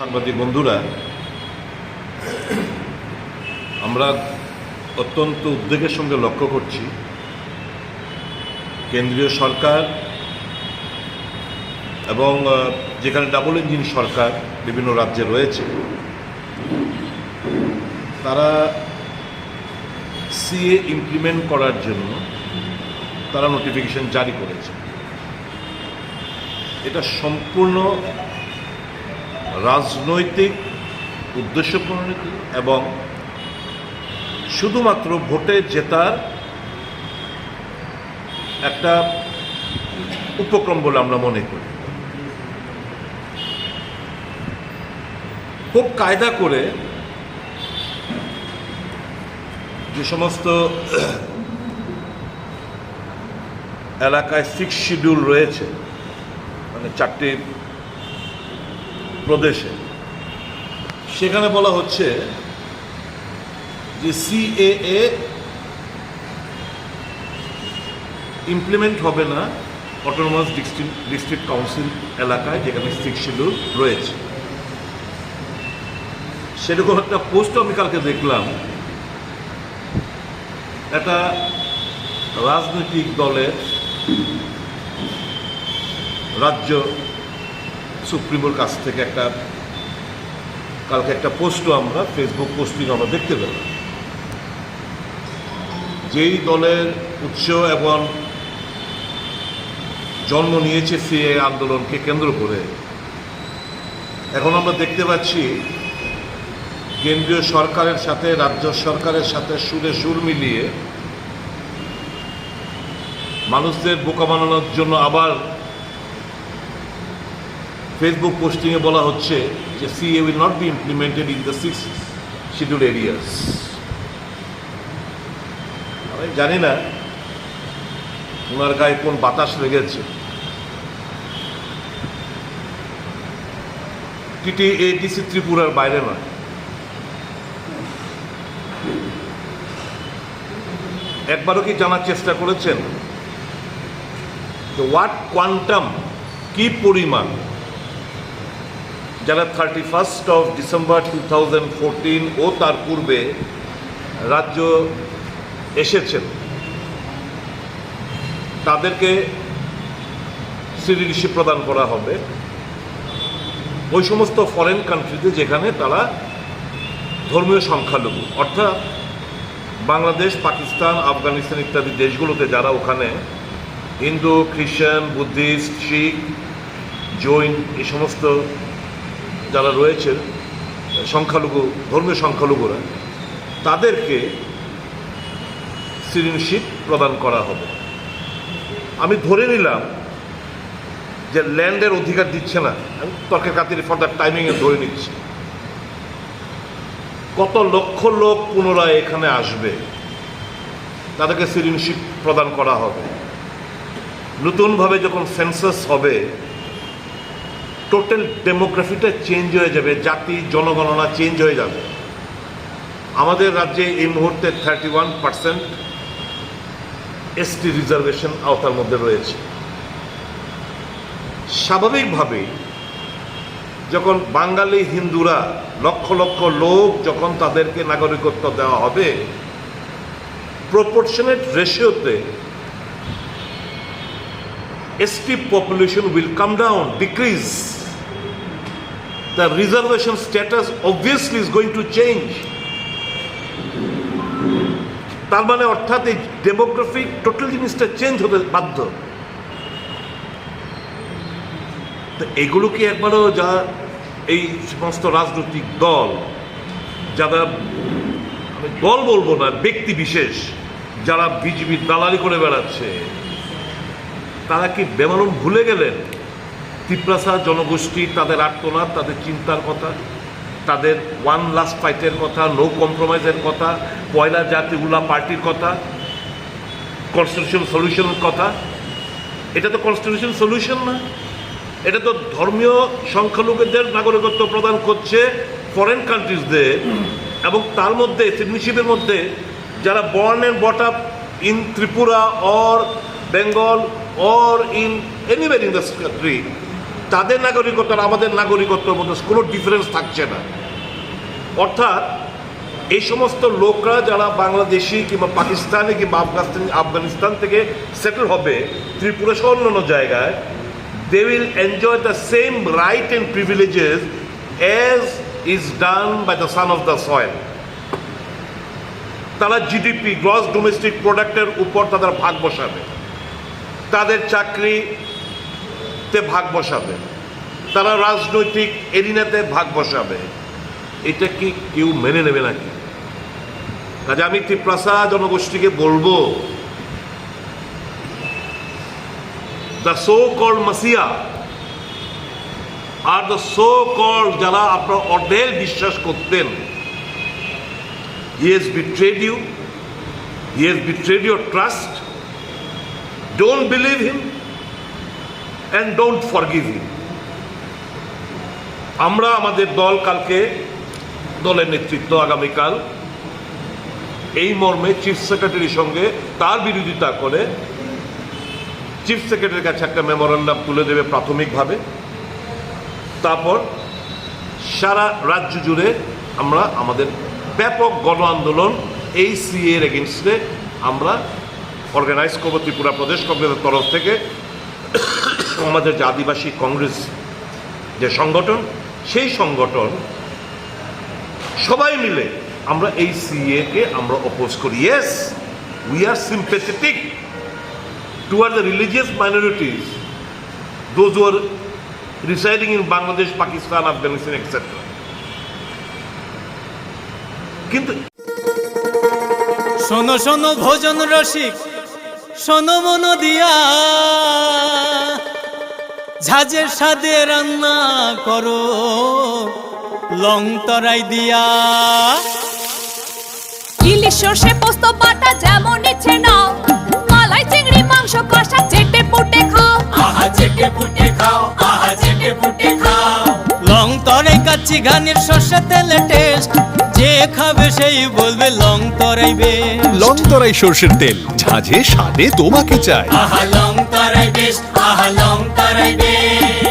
সাংবাদিক বন্ধুরা, আমরা অত্যন্ত উদ্বেগের সঙ্গে লক্ষ্য করছি, কেন্দ্রীয় সরকার এবং যেখানে ডাবল ইঞ্জিন সরকার বিভিন্ন রাজ্যে রয়েছে, তারা সিএ ইমপ্লিমেন্ট করার জন্য তারা নোটিফিকেশন জারি করেছে। এটা সম্পূর্ণ রাজনৈতিক উদ্দেশ্য প্রণীত এবং শুধুমাত্র ভোটে জেতার একটা উপক্রম বলে আমরা মনে করি। খুব কায়দা করে যে সমস্ত এলাকায় সিক্স শিডিউল রয়েছে মানে চারটি প্রদেশে। সেখানে বলা হচ্ছে যে সিএএ ইমপ্লিমেন্ট হবে না অটোনোমাস ডিস্ট্রিক্ট ডিস্ট্রিক্ট কাউন্সিল এলাকায় যেখানে সিক্স শিডিউল রয়েছে। সেরকম একটা পোস্ট আমি কালকে দেখলাম। একটা রাজনৈতিক দলের রাজ্য সুপ্রিমোর কাছ থেকে একটা, কালকে একটা পোস্টও আমরা ফেসবুক পোস্টিং আমরা দেখতে পেলাম। যেই দলের উৎস এবং জন্ম নিয়েছে সিএ আন্দোলনকে কেন্দ্র করে, এখন আমরা দেখতে পাচ্ছি কেন্দ্রীয় সরকারের সাথে, রাজ্য সরকারের সাথে সুরে সুর মিলিয়ে মানুষদের বোকা বানানোর জন্য আবার ফেসবুক পোস্টিংয়ে বলা হচ্ছে যে CA will not be implemented in the six schedule areas আমি জানি না ওনার গায়ে কোন বাতাস লেগেছে। টিটি এডিসি ত্রিপুরার বাইরে নয়। একবারও কি জানার চেষ্টা করেছেন? হোয়াট কোয়ান্টাম কি পরিমাণ যারা thirty first of December two thousand ও তার পূর্বে রাজ্য এসেছেন, তাদেরকে সিটিজেনশিপ প্রদান করা হবে। ওই সমস্ত ফরেন কান্ট্রিতে যেখানে তারা ধর্মীয় সংখ্যালঘু, অর্থাৎ বাংলাদেশ, পাকিস্তান, আফগানিস্তান ইত্যাদি দেশগুলোতে যারা ওখানে হিন্দু, খ্রিস্টান, বুদ্ধিস্ট, শিখ, জৈন এই সমস্ত যারা রয়েছে সংখ্যালঘু, ধর্মীয় সংখ্যালঘুরা, তাদেরকে সিটিজেনশিপ প্রদান করা হবে। আমি ধরে নিলাম যে ল্যান্ডের অধিকার দিচ্ছে না। আমি তর্কের খাতিরে ফর দ্য টাইমিংয়ে ধরে নিচ্ছি। কত লক্ষ লোক পুনরায় এখানে আসবে, তাদেরকে সিটিজেনশিপ প্রদান করা হবে। নতুনভাবে যখন সেন্সাস হবে টোটাল ডেমোগ্রাফিটা চেঞ্জ হয়ে যাবে, জাতি, জনগণনা চেঞ্জ হয়ে যাবে আমাদের রাজ্যে এই মুহূর্তে thirty one percent ST reservation আওতার মধ্যে রয়েছে স্বাভাবিকভাবেই যখন বাঙালি হিন্দুরা লক্ষ লক্ষ লোক যখন তাদেরকে নাগরিকত্ব দেওয়া হবে প্রপোর্শনেট রেশিওতে ST population will come down decrease. The reservation status obviously is going to change. তার মানে অর্থাৎ এই ডেমোগ্রাফিক টোটাল জিনিসটা চেঞ্জ হতে বাধ্য তো এগুলো কি একবারও যা এই সমস্ত রাজনৈতিক দল, যারা দল বলব না, ব্যক্তি বিশেষ, যারা বিজেপির দালালি করে বেড়াচ্ছে, তারা কি বেমালুম ভুলে গেলেন তিপ্রাসা জনগোষ্ঠী, তাদের আত্মনাদ তাদের চিন্তার কথা, তাদের ওয়ান লাস্ট ফাইটের কথা নো কম্প্রোমাইজের কথা, পয়লা জাতিগুলা পার্টির কথা কনস্টিটিউশন সলিউশনের কথা। এটা তো কনস্টিটিউশন সলিউশন না। এটা তো ধর্মীয় সংখ্যালঘুদের নাগরিকত্ব প্রদান করছে ফরেন কান্ট্রিজদের এবং তার মধ্যে সিটিজেনশিপের মধ্যে, যারা born and bought up in Tripura or Bengal or in anywhere in this country তাদের নাগরিকত্ব আর আমাদের নাগরিকত্বের মধ্যে কোনো ডিফারেন্স থাকছে না। অর্থাৎ এই সমস্ত লোকরা যারা বাংলাদেশি কিংবা পাকিস্তানে কিংবা আফগানিস্তান আফগানিস্তান থেকে সেটেল হবে, ত্রিপুরা সহ অন্যান্য জায়গায় they will enjoy the same right and privileges as is done by the son of the soil তারা জিডিপি গ্রস ডোমেস্টিক প্রোডাক্টের উপর তাদের ভাগ বসাবে। তাদের চাকরিতে ভাগ বসাবে। তারা রাজনৈতিক এরিনাতে ভাগ বসাবে। এটা কি কেউ মেনে নেবে নাকি? কাজে আমি একটি ত্রিপ্রাসা জনগোষ্ঠীকে বলব দ্য সো কল মাসিয়া আর দ্য সো কল যারা আপনার অর্ধেক বিশ্বাস করতেন he has betrayed you, he has trust your believe don't believe don't forgive him আমরা আমাদের দল কালকে দলের নেতৃত্ব আগামীকাল এই মর্মে চিফ সেক্রেটারির সঙ্গে তার বিরোধিতা করে চিফ সেক্রেটারির কাছে একটা মেমোরান্ডাম তুলে দেবে প্রাথমিকভাবে। তারপর সারা রাজ্য জুড়ে আমরা আমাদের ব্যাপক গণ আন্দোলন এই সিএ এর এগেনস্টে আমরা অর্গানাইজ করব ত্রিপুরা প্রদেশ কংগ্রেসের তরফ থেকে। আমাদের যে আদিবাসী কংগ্রেস যে সংগঠন, সেই সংগঠন সবাই মিলে আমরা এই সিএ কে আমরা অপোজ করি। Yes we are sympathetic toward the religious minorities those are residing in Bangladesh Pakistan Afghanistan etcetera কিন্তু শোনো শোনো, ভোজন রসিক, শোনো মন দিয়া। ঝাঁঝের সাদে রান্না করো লং তরাই দিয়া। ইলিশ সর্ষে পোস্ত বাটা যেমন ইচ্ছে নাও। মালাই চিংড়ি মাংস কষা চেটে পুটে খাও। আহা চেটে পুটে খাও আহা চেটে পুটে খাও। লং তরাই কাচ্চি ঘানির সর্ষে তেলে টেস্ট যে খাবে সেই বলবে লং তরাই বেশ লং তরাই সর্ষের তেল ঝাঁঝে স্বাদে তোমাকে চাই। আহা লং তরাই বেশ আহা লঙ্কারাই বেশ